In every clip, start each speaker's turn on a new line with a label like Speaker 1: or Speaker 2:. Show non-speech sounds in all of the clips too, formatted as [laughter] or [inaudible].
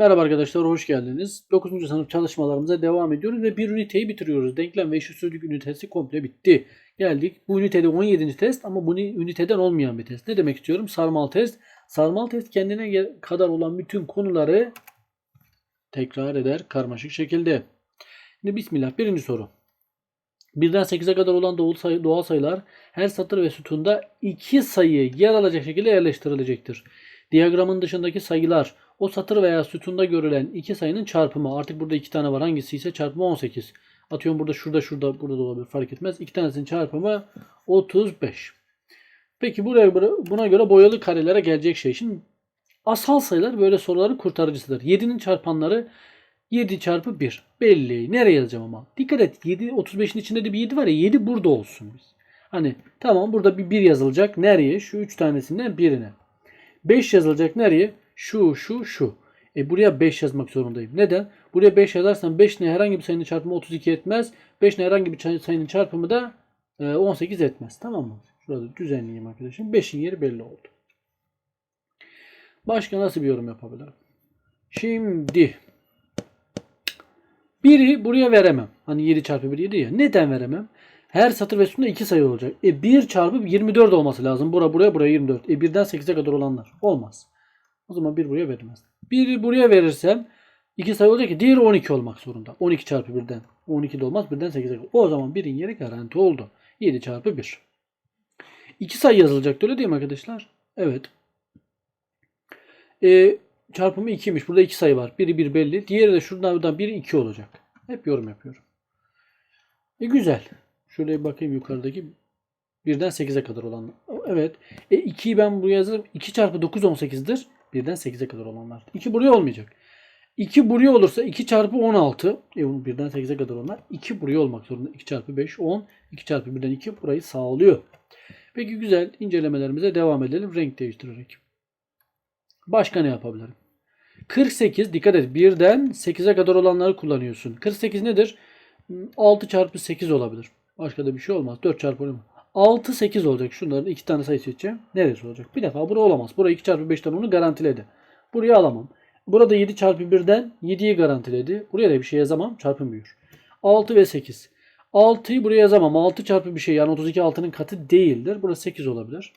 Speaker 1: Merhaba arkadaşlar, hoş geldiniz. 9. sınıf çalışmalarımıza devam ediyoruz ve bir üniteyi bitiriyoruz. Denklem ve eşitsizlik ünitesi komple bitti. Geldik. Bu ünitede 17. test ama bu üniteden olmayan bir test. Ne demek istiyorum? Sarmal test. Sarmal test kendine kadar olan bütün konuları tekrar eder karmaşık şekilde. Şimdi bismillah. Birinci soru. Birden 8'e kadar olan doğal, sayı, doğal sayılar her satır ve sütunda iki sayı yer alacak şekilde yerleştirilecektir. Diyagramın dışındaki sayılar o satır veya sütunda görülen iki sayının çarpımı. Artık burada iki tane var. Hangisi ise çarpımı 18. Atıyorum burada şurada şurada burada da olabilir fark etmez. İki tanesinin çarpımı 35. Peki buraya buna göre boyalı karelere gelecek şey. Şimdi asal sayılar böyle soruların kurtarıcısıdır. 7'nin çarpanları 7 çarpı 1. Belli. Nereye yazacağım ama? Dikkat et. 7 35'in içinde de bir 7 var ya. 7 burada olsun biz. Hani tamam burada bir 1 yazılacak. Nereye? Şu 3 tanesinden birine. 5 yazılacak nereye? Şu, şu, şu. E buraya 5 yazmak zorundayım. Neden? Buraya 5 yazarsam 5 ne herhangi bir sayının çarpımı 32 etmez. 5 ne herhangi bir sayının çarpımı da e, 18 etmez. Tamam mı? Şurada düzenleyeyim arkadaşım. 5'in yeri belli oldu. Başka nasıl bir yorum yapabilirim? Şimdi biri buraya veremem. Hani 7 çarpı 1 7 ya. Neden veremem? Her satır ve sütunda 2 sayı olacak. E 1 çarpı 24 olması lazım. Bura buraya buraya 24. E 1'den 8'e kadar olanlar. Olmaz. O zaman 1 buraya verilmez. 1'i buraya verirsem 2 sayı olacak ki diğeri 12 olmak zorunda. 12 çarpı 1'den. 12 de olmaz. 1'den 8'e kadar. O zaman 1'in yeri garanti oldu. 7 çarpı 1. 2 sayı yazılacaktı öyle değil mi arkadaşlar? Evet. E, çarpımı 2'ymiş. Burada 2 sayı var. Biri 1 belli. Diğeri de şuradan buradan 1 2 olacak. Hep yorum yapıyorum. E güzel. Şöyle bir bakayım yukarıdaki 1'den 8'e kadar olanlar. Evet. E 2'yi ben buraya yazarım. 2 çarpı 9 18'dir. 1'den 8'e kadar olanlar. 2 buraya olmayacak. 2 buraya olursa 2 çarpı 16. E 1'den 8'e kadar olanlar. 2 buraya olmak zorunda. 2 çarpı 5 10. 2 çarpı 1'den 2 burayı sağlıyor. Peki güzel. incelemelerimize devam edelim. Renk değiştirerek. Başka ne yapabilirim? 48 dikkat et 1'den 8'e kadar olanları kullanıyorsun. 48 nedir? 6 çarpı 8 olabilir. Başka da bir şey olmaz. 4 çarpı 10. 6 8 olacak. Şunların iki tane sayı seçeceğim. Neresi olacak? Bir defa bura olamaz. Burayı 2 çarpı 5'ten onu garantiledi. Burayı alamam. Burada 7 çarpı 1'den 7'yi garantiledi. Buraya da bir şey yazamam. Çarpım büyür. 6 ve 8. 6'yı buraya yazamam. 6 çarpı bir şey yani 32 6'nın katı değildir. Burası 8 olabilir.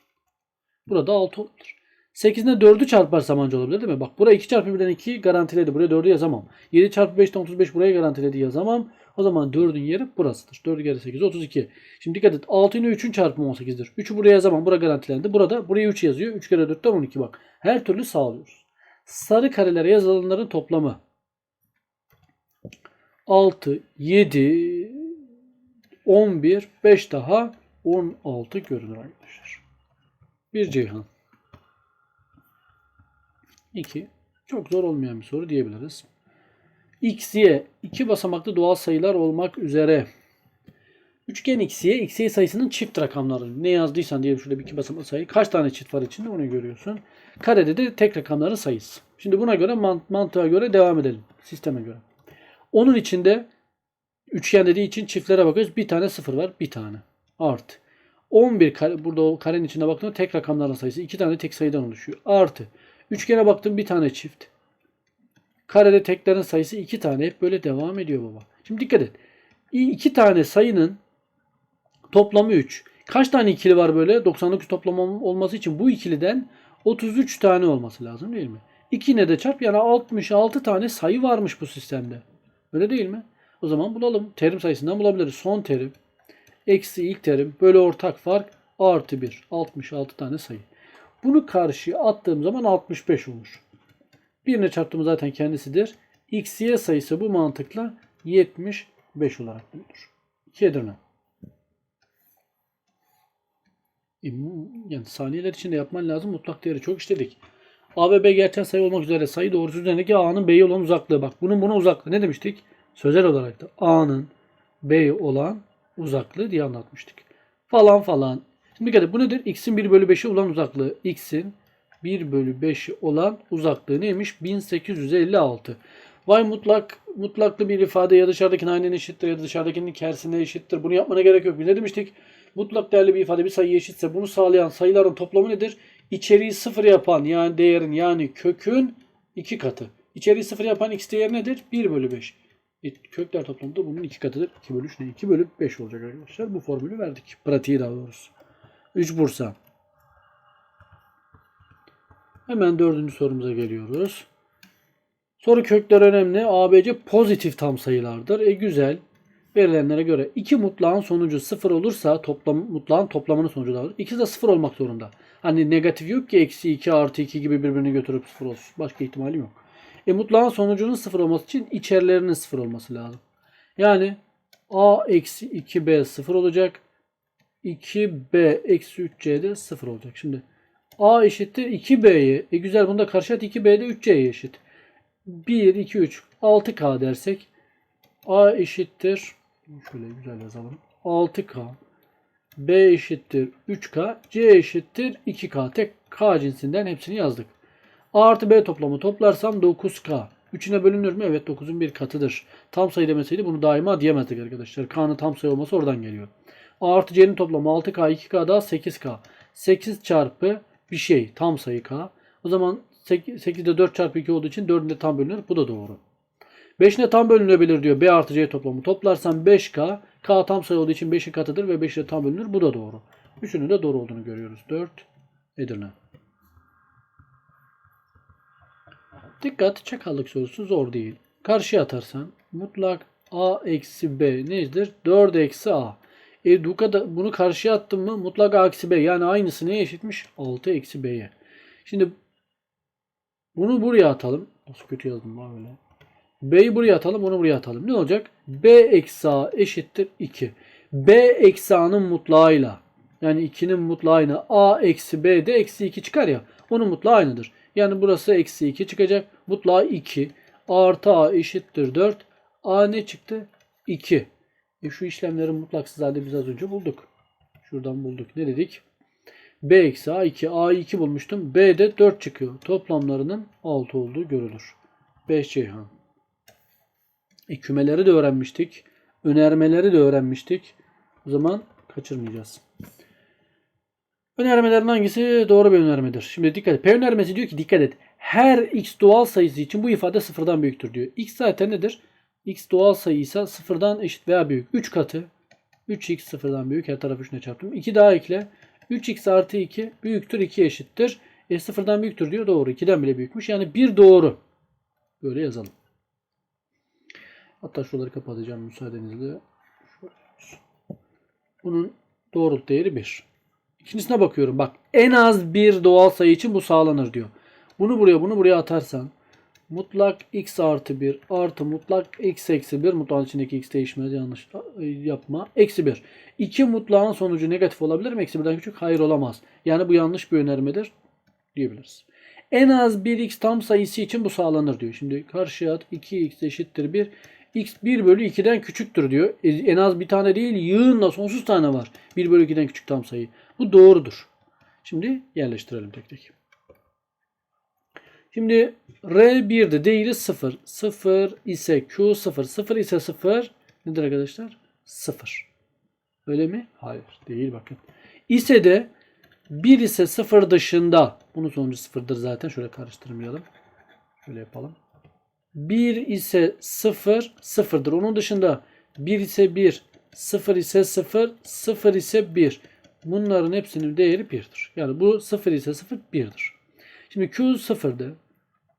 Speaker 1: Burada 6 olabilir. 8'ine 4'ü çarparsam anca olabilir değil mi? Bak buraya 2 çarpı 1'den 2 garantiledi. Buraya 4'ü yazamam. 7 çarpı 5'ten 35 buraya garantiledi yazamam. O zaman 4'ün yeri burasıdır. 4 kere 8 32. Şimdi dikkat et. 6 ile 3'ün çarpımı 18'dir. 3'ü buraya yazamam. Bura garantilendi. Burada buraya 3 yazıyor. 3 kere 4'ten 12 bak. Her türlü sağlıyoruz. Sarı karelere yazılanların toplamı 6, 7, 11, 5 daha 16 görünür arkadaşlar. Bir Ceyhan. 2. Çok zor olmayan bir soru diyebiliriz. X, iki basamaklı doğal sayılar olmak üzere. Üçgen x, y, sayısının çift rakamları. Ne yazdıysan diyelim şurada bir iki basamaklı sayı. Kaç tane çift var içinde onu görüyorsun. Karede de tek rakamların sayısı. Şimdi buna göre mantığa göre devam edelim. Sisteme göre. Onun içinde üçgen dediği için çiftlere bakıyoruz. Bir tane sıfır var. Bir tane. Artı. 11 kare, burada o karenin içinde baktığımda tek rakamların sayısı. iki tane tek sayıdan oluşuyor. Artı. Üçgene baktım bir tane çift. Karede teklerin sayısı iki tane. Hep böyle devam ediyor baba. Şimdi dikkat et. İki tane sayının toplamı 3. Kaç tane ikili var böyle? 99 toplam olması için bu ikiliden 33 tane olması lazım değil mi? 2 ne de çarp yani 66 tane sayı varmış bu sistemde. Öyle değil mi? O zaman bulalım. Terim sayısından bulabiliriz. Son terim eksi ilk terim böyle ortak fark artı 1. 66 tane sayı. Bunu karşıya attığım zaman 65 olur. Birine çarptığım zaten kendisidir. X, Y sayısı bu mantıkla 75 olarak bulunur. 2 Edirne. Yani saniyeler içinde yapman lazım. Mutlak değeri çok işledik. A ve B gerçel sayı olmak üzere sayı doğrusu üzerindeki A'nın B'ye olan uzaklığı. Bak bunun buna uzaklığı ne demiştik? Sözel olarak da A'nın B'ye olan uzaklığı diye anlatmıştık. Falan falan. Şimdi dikkat et bu nedir? X'in 1 bölü 5'e olan uzaklığı. X'in 1 bölü 5'i olan uzaklığı neymiş? 1856. Vay mutlak mutlaklı bir ifade ya dışarıdakinin aynen eşittir ya da dışarıdakinin kersine eşittir. Bunu yapmana gerek yok. Ne demiştik? Mutlak değerli bir ifade bir sayı eşitse bunu sağlayan sayıların toplamı nedir? İçeriği sıfır yapan yani değerin yani kökün iki katı. İçeriği sıfır yapan x değeri nedir? 1 bölü 5. E, kökler toplamı da bunun iki katıdır. 2 bölü 3 ne? 2 bölü 5 olacak arkadaşlar. Bu formülü verdik. Pratiği daha doğrusu. 3 Bursa. Hemen dördüncü sorumuza geliyoruz. Soru kökler önemli. ABC pozitif tam sayılardır. E güzel. Verilenlere göre iki mutlağın sonucu sıfır olursa toplam, mutlağın toplamının sonucu daha olur. İkisi de sıfır olmak zorunda. Hani negatif yok ki eksi 2 artı 2 gibi birbirini götürüp sıfır olsun. Başka ihtimali yok. E mutlağın sonucunun sıfır olması için içerilerinin sıfır olması lazım. Yani a eksi 2b sıfır olacak. 2b eksi 3c de sıfır olacak. Şimdi a eşittir 2b'ye. E güzel bunda karşıt 2b de 3c'ye eşit. 1, 2, 3, 6k dersek a eşittir şöyle güzel yazalım. 6k b eşittir 3k c eşittir 2k. Tek k cinsinden hepsini yazdık. A artı B toplamı toplarsam 9K. 3'üne bölünür mü? Evet 9'un bir katıdır. Tam sayı demeseydi bunu daima diyemezdik arkadaşlar. K'nın tam sayı olması oradan geliyor. A artı C'nin toplamı 6K, 2K daha 8K. 8 çarpı bir şey tam sayı K. O zaman 8'de 4 çarpı 2 olduğu için 4'ünde tam bölünür. Bu da doğru. 5'ine tam bölünebilir diyor. B artı C toplamı toplarsam 5K. K tam sayı olduğu için 5'in katıdır ve 5 ile tam bölünür. Bu da doğru. Üçünün de doğru olduğunu görüyoruz. 4 Edirne. Dikkat çakallık sorusu zor değil. Karşıya atarsan mutlak a eksi b nedir? 4 eksi a. E bu kadar, bunu karşıya attım mı mutlak a eksi b yani aynısı neye eşitmiş? 6 eksi b'ye. Şimdi bunu buraya atalım. Nasıl kötü yazdım lan öyle. B'yi buraya atalım bunu buraya atalım. Ne olacak? B eksi a eşittir 2. B eksi a'nın mutlağıyla yani 2'nin mutlağıyla a eksi b de eksi 2 çıkar ya. Onun mutlağı aynıdır. Yani burası eksi 2 çıkacak. Mutlağı 2. Artı a eşittir 4. a ne çıktı? 2. E şu işlemlerin mutlaksız halde biz az önce bulduk. Şuradan bulduk. Ne dedik? b eksi a 2. a'yı 2 bulmuştum. b de 4 çıkıyor. Toplamlarının 6 olduğu görülür. 5 Ceyhan. E, kümeleri de öğrenmiştik. Önermeleri de öğrenmiştik. O zaman kaçırmayacağız. Önermelerin hangisi doğru bir önermedir? Şimdi dikkat et. P önermesi diyor ki dikkat et. Her x doğal sayısı için bu ifade sıfırdan büyüktür diyor. X zaten nedir? X doğal sayı ise sıfırdan eşit veya büyük. 3 katı. 3x sıfırdan büyük. Her tarafı 3'üne çarptım. 2 daha ekle. 3x artı 2 büyüktür 2 eşittir. E sıfırdan büyüktür diyor. Doğru. 2'den bile büyükmüş. Yani 1 doğru. Böyle yazalım. Hatta şuraları kapatacağım müsaadenizle. Bunun doğruluk değeri 1. İkincisine bakıyorum. Bak en az bir doğal sayı için bu sağlanır diyor. Bunu buraya bunu buraya atarsan mutlak x artı 1 artı mutlak x eksi 1 mutlağın içindeki x değişmez yanlış yapma. Eksi 1. İki mutlağın sonucu negatif olabilir mi? Eksi 1'den küçük? Hayır olamaz. Yani bu yanlış bir önermedir diyebiliriz. En az bir x tam sayısı için bu sağlanır diyor. Şimdi karşıya at 2x eşittir 1. x 1 bölü 2'den küçüktür diyor. E, en az bir tane değil yığınla sonsuz tane var. 1 bölü 2'den küçük tam sayı. Bu doğrudur. Şimdi yerleştirelim tek tek. Şimdi R1'de değeri 0. 0 ise Q 0. 0 ise 0 nedir arkadaşlar? 0. Öyle mi? Hayır. Değil bakın. İse de 1 ise 0 dışında bunun sonucu 0'dır zaten. Şöyle karıştırmayalım. Şöyle yapalım. 1 ise 0 0'dır. Onun dışında 1 ise 1 0 ise 0 0 ise 1. Bunların hepsinin değeri 1'dir. Yani bu 0 ise 0 1'dir. Şimdi Q 0'dı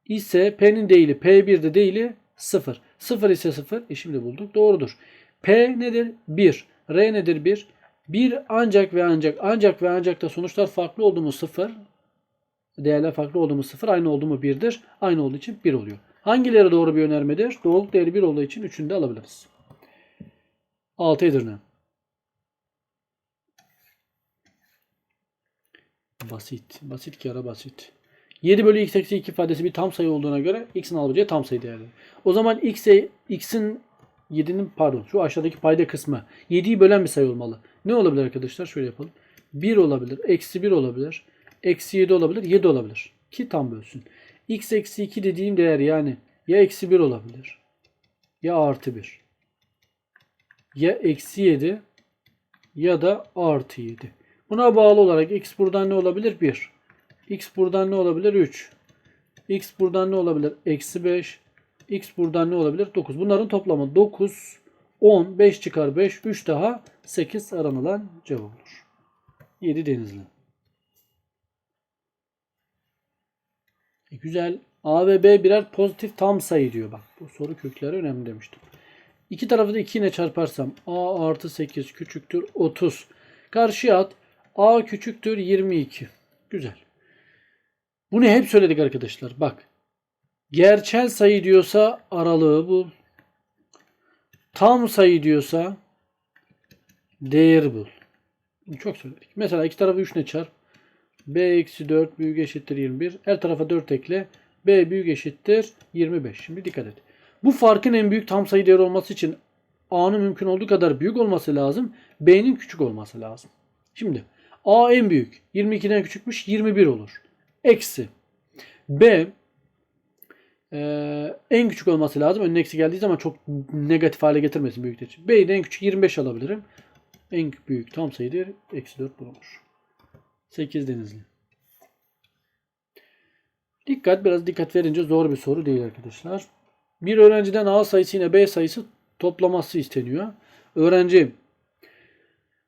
Speaker 1: ise P'nin değili P1'de değili 0. 0 ise 0. E şimdi bulduk. Doğrudur. P nedir? 1. R nedir? 1. 1 ancak ve ancak ancak ve ancak da sonuçlar farklı oldu mu 0. Değerler farklı oldu mu 0. Aynı oldu mu 1'dir. Aynı olduğu için 1 oluyor. Hangileri doğru bir önermedir? Doğruluk değeri 1 olduğu için 3'ünü de alabiliriz. 6 Edirne. Basit. Basit ki ara basit. 7 bölü x eksi 2 ifadesi bir tam sayı olduğuna göre x'in alabileceği tam sayı değerleri. O zaman x'e x'in 7'nin pardon şu aşağıdaki payda kısmı 7'yi bölen bir sayı olmalı. Ne olabilir arkadaşlar? Şöyle yapalım. 1 olabilir. Eksi 1 olabilir. Eksi 7 olabilir. 7 olabilir. Ki tam bölsün. x eksi 2 dediğim değer yani ya eksi 1 olabilir. Ya artı 1. Ya eksi 7 ya da artı 7. Buna bağlı olarak x buradan ne olabilir? 1. X buradan ne olabilir? 3. X buradan ne olabilir? Eksi 5. X buradan ne olabilir? 9. Bunların toplamı 9, 10, 5 çıkar 5, 3 daha 8 aranılan cevap olur. 7 Denizli. E, güzel. A ve B birer pozitif tam sayı diyor. Bak bu soru kökleri önemli demiştim. İki tarafı da 2 ile çarparsam A artı 8 küçüktür 30. Karşıya at. A küçüktür 22. Güzel. Bunu hep söyledik arkadaşlar. Bak. Gerçel sayı diyorsa aralığı bul. Tam sayı diyorsa değer bul. Çok söyledik. Mesela iki tarafı 3 ile çarp. B eksi 4 büyük eşittir 21. Her tarafa 4 ekle. B büyük eşittir 25. Şimdi dikkat et. Bu farkın en büyük tam sayı değeri olması için A'nın mümkün olduğu kadar büyük olması lazım. B'nin küçük olması lazım. Şimdi A en büyük. 22'den küçükmüş 21 olur. Eksi. B ee, en küçük olması lazım. Önüne eksi geldiği zaman çok negatif hale getirmesin büyükler için. B'yi de en küçük 25 alabilirim. En büyük tam sayı değeri eksi 4 bulunur. 8 denizli. Dikkat biraz dikkat verince zor bir soru değil arkadaşlar. Bir öğrenciden A sayısı ile B sayısı toplaması isteniyor. Öğrenci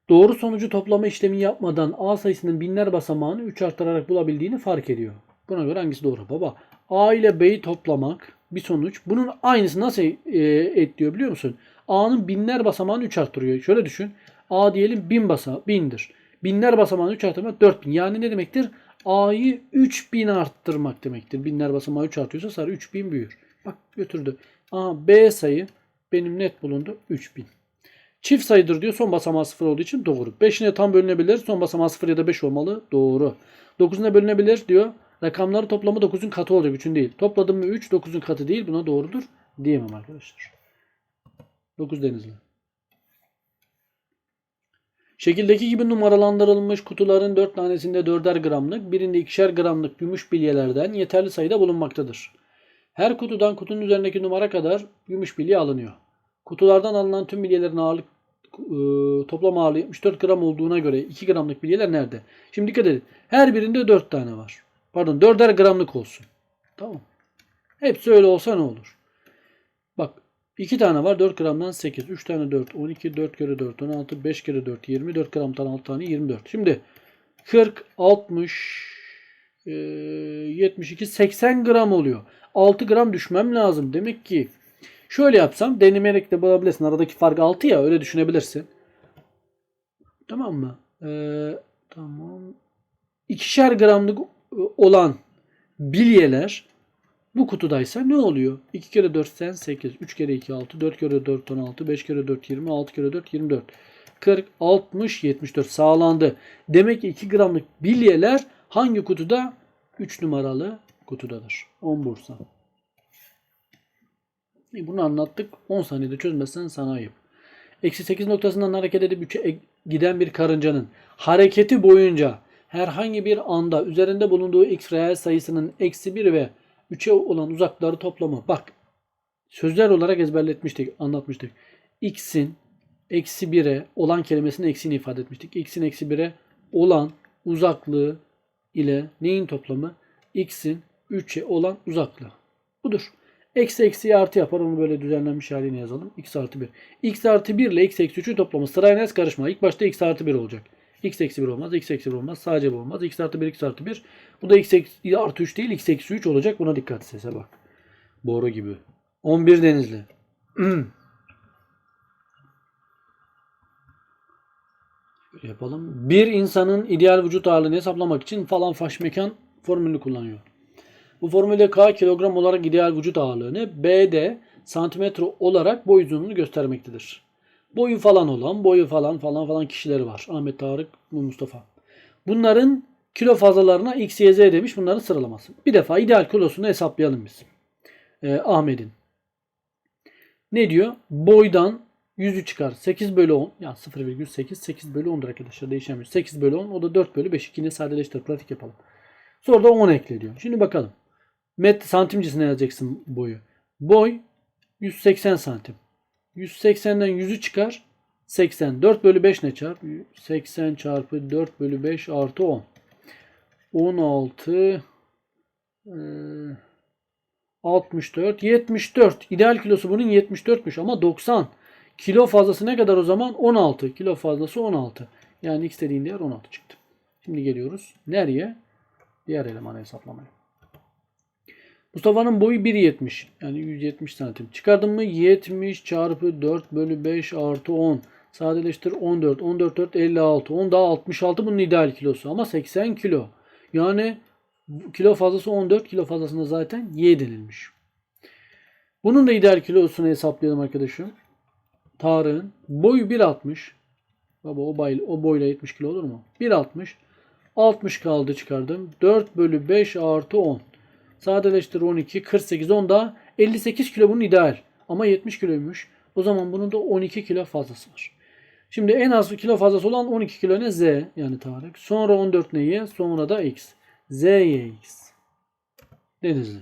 Speaker 1: doğru sonucu toplama işlemi yapmadan A sayısının binler basamağını 3 arttırarak bulabildiğini fark ediyor. Buna göre hangisi doğru? Baba A ile B'yi toplamak bir sonuç. Bunun aynısı nasıl e, et diyor biliyor musun? A'nın binler basamağını 3 arttırıyor. Şöyle düşün. A diyelim 1000 basa 1000'dir. Binler basamağını 3 arttırmak 4000. Yani ne demektir? A'yı 3000 arttırmak demektir. Binler basamağı 3 artıyorsa sarı 3000 büyür. Bak götürdü. A, B sayı benim net bulundu 3000. Çift sayıdır diyor. Son basamağı 0 olduğu için doğru. 5'ine tam bölünebilir. Son basamağı 0 ya da 5 olmalı. Doğru. 9'una bölünebilir diyor. Rakamları toplamı 9'un katı olacak. 3'ün değil. Topladım mı 3 9'un katı değil. Buna doğrudur diyemem arkadaşlar. 9 denizli. Şekildeki gibi numaralandırılmış kutuların 4 tanesinde 4'er gramlık, birinde 2'şer gramlık gümüş bilyelerden yeterli sayıda bulunmaktadır. Her kutudan kutunun üzerindeki numara kadar gümüş bilye alınıyor. Kutulardan alınan tüm bilyelerin ağırlık e, toplam ağırlığı 74 gram olduğuna göre 2 gramlık bilyeler nerede? Şimdi dikkat edin. Her birinde 4 tane var. Pardon 4'er gramlık olsun. Tamam. Hepsi öyle olsa ne olur? Bak 2 tane var 4 gramdan 8. 3 tane 4. 12 4 kere 4 16 5 kere 4 20 4 gramdan 6 tane 24. Şimdi 40 60 e, 72 80 gram oluyor. 6 gram düşmem lazım. Demek ki şöyle yapsam denemeyerek de bulabilirsin. Aradaki fark 6 ya öyle düşünebilirsin. Tamam mı? Ee, tamam. İkişer gramlık olan bilyeler bu kutudaysa ne oluyor? 2 kere 4 sen 8, 3 kere 2 6, 4 kere 4 16, 5 kere 4 20, 6 kere 4 24. 40, 60, 74 sağlandı. Demek ki 2 gramlık bilyeler hangi kutuda? 3 numaralı kutudadır. 10 Bursa. E, Bunu anlattık. 10 saniyede çözmezsen sana ayıp. Eksi 8 noktasından hareket edip 3'e giden bir karıncanın hareketi boyunca herhangi bir anda üzerinde bulunduğu x reel sayısının eksi 1 ve 3'e olan uzakları toplamı. Bak sözler olarak ezberletmiştik, anlatmıştık. x'in eksi 1'e olan kelimesinin eksiğini ifade etmiştik. x'in eksi 1'e olan uzaklığı ile neyin toplamı? x'in 3'e olan uzaklığı. Budur. Eksi eksiyi artı yapar. Onu böyle düzenlenmiş halini yazalım. x artı 1. x artı 1 ile x eksi 3'ün toplamı. Sırayla ez karışma. İlk başta x artı 1 olacak. x eksi 1 olmaz. x eksi 1 olmaz. Sadece bu olmaz. x artı 1 x artı 1. Bu da x artı 3 değil. x eksi 3 olacak. Buna dikkat sese bak. Boru gibi. 11 denizli. [clears throat] Yapalım. Bir insanın ideal vücut ağırlığını hesaplamak için falan faş mekan formülünü kullanıyor. Bu formülde K kilogram olarak ideal vücut ağırlığını, B de santimetre olarak boy uzunluğunu göstermektedir. Boyu falan olan, boyu falan falan falan kişileri var. Ahmet Tarık, Mustafa. Bunların kilo fazlalarına X, Y, Z demiş. Bunların sıralaması. Bir defa ideal kilosunu hesaplayalım biz. Ee, Ahmet'in. Ne diyor? Boydan 100'ü çıkar. 8 bölü 10. Yani 0,8. 8 bölü 10'dur arkadaşlar. Değişemiyor. 8 bölü 10. O da 4 bölü 5. Yine sadeleştir. Pratik yapalım. Sonra da 10 ekle diyor. Şimdi bakalım. Metre santimcisine yazacaksın boyu. Boy 180 santim. 180'den 100'ü çıkar. 80. 4 bölü 5 ne çarp? 80 çarpı 4 bölü 5 artı 10. 16 e, 64, 74. İdeal kilosu bunun 74'müş ama 90. Kilo fazlası ne kadar o zaman? 16. Kilo fazlası 16. Yani x dediğin değer 16 çıktı. Şimdi geliyoruz. Nereye? Diğer elemanı hesaplamaya. Mustafa'nın boyu 1.70. Yani 170 santim. Çıkardım mı? 70 çarpı 4 bölü 5 artı 10. Sadeleştir 14. 14 4 56. 10 daha 66 bunun ideal kilosu. Ama 80 kilo. Yani kilo fazlası 14. Kilo fazlasında zaten y denilmiş. Bunun da ideal kilosunu hesaplayalım arkadaşım. Tarık'ın boyu 1.60. Baba o, boy, o boyla 70 kilo olur mu? 1.60. 60 kaldı çıkardım. 4 bölü 5 artı 10. Sadeleştir 12. 48. 10 da 58 kilo bunun ideal. Ama 70 kiloymuş. O zaman bunun da 12 kilo fazlası var. Şimdi en az kilo fazlası olan 12 kilo ne? Z yani Tarık. Sonra 14 ne? Y. Sonra da X. Z, Y, X. Denizli.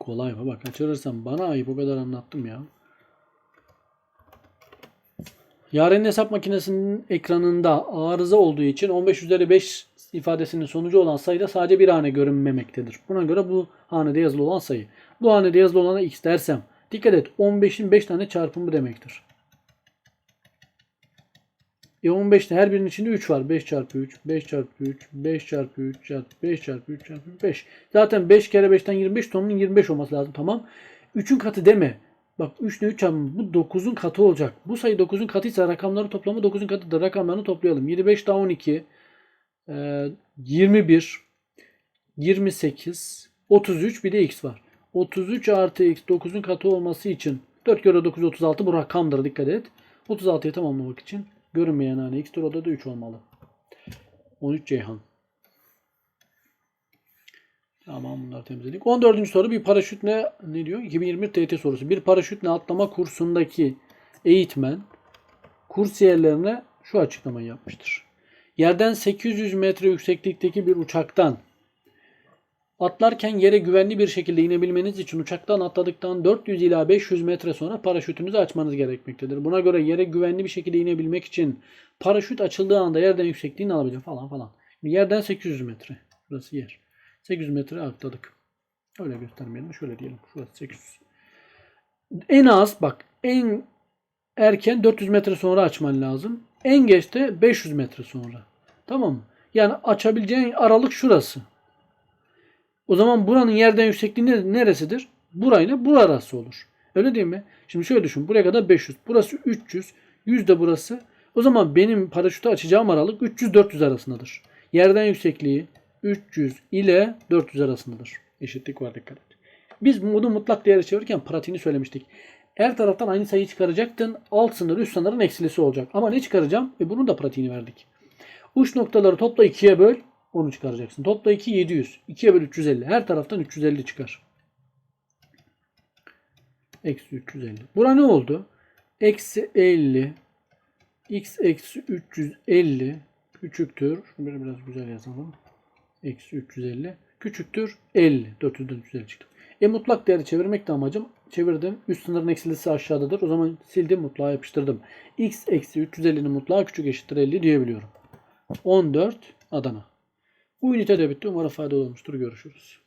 Speaker 1: Kolay mı? Bak kaçırırsam bana ayıp o kadar anlattım ya. Yaren'in hesap makinesinin ekranında arıza olduğu için 15 üzeri 5 ifadesinin sonucu olan sayıda sadece bir hane görünmemektedir. Buna göre bu hanede yazılı olan sayı. Bu hanede yazılı olana x dersem dikkat et 15'in 5 tane çarpımı demektir. E 15'te her birinin içinde 3 var. 5 çarpı 3, 5 çarpı 3, 5 çarpı 3 çarpı 5 çarpı 3 çarpı 5. Zaten 5 kere 5'ten 25 tonunun 25 olması lazım. Tamam. 3'ün katı deme. Bak 3 ne 3 çarpımı bu 9'un katı olacak. Bu sayı 9'un katıysa rakamların toplamı 9'un katıdır. Rakamlarını toplayalım. 25 daha 12, e, 21, 28, 33 bir de x var. 33 artı x 9'un katı olması için 4 kere 9 36 bu rakamdır dikkat et. 36'yı tamamlamak için görünmeyen hane x orada da 3 olmalı. 13 Ceyhan. Tamam bunları temizledik. 14. soru bir paraşüt ne diyor? 2021 TYT sorusu. Bir paraşütle atlama kursundaki eğitmen kursiyerlerine şu açıklamayı yapmıştır. Yerden 800 metre yükseklikteki bir uçaktan atlarken yere güvenli bir şekilde inebilmeniz için uçaktan atladıktan 400 ila 500 metre sonra paraşütünüzü açmanız gerekmektedir. Buna göre yere güvenli bir şekilde inebilmek için paraşüt açıldığı anda yerden yüksekliğini alabilir falan falan. Yerden 800 metre. Burası yer. 800 metre atladık. Öyle göstermeyelim. Şöyle diyelim. Şurası 800. En az bak en erken 400 metre sonra açman lazım. En geç de 500 metre sonra. Tamam mı? Yani açabileceğin aralık şurası. O zaman buranın yerden yüksekliği neresidir? Burayla bu arası olur. Öyle değil mi? Şimdi şöyle düşün. Buraya kadar 500. Burası 300. 100 de burası. O zaman benim paraşütü açacağım aralık 300-400 arasındadır. Yerden yüksekliği 300 ile 400 arasındadır. Eşitlik var dikkat et. Biz bunu mutlak değeri çevirirken pratiğini söylemiştik. Her taraftan aynı sayıyı çıkaracaktın. Alt sınır üst sınırın eksilisi olacak. Ama ne çıkaracağım? E bunun da pratiğini verdik. Uç noktaları topla 2'ye böl. Onu çıkaracaksın. Topla 2 700. 2'ye böl 350. Her taraftan 350 çıkar. Eksi 350. Bura ne oldu? Eksi 50. X eksi 350 küçüktür. Şunu biraz güzel yazalım. Eksi 350 küçüktür 50. 400'den 350 çıktı. E mutlak değeri çevirmek de amacım. Çevirdim. Üst sınırın eksilisi aşağıdadır. O zaman sildim mutlağa yapıştırdım. X eksi 350'nin mutlağı küçük eşittir 50 diyebiliyorum. 14 Adana. Bu ünite de bitti. Umarım faydalı olmuştur. Görüşürüz.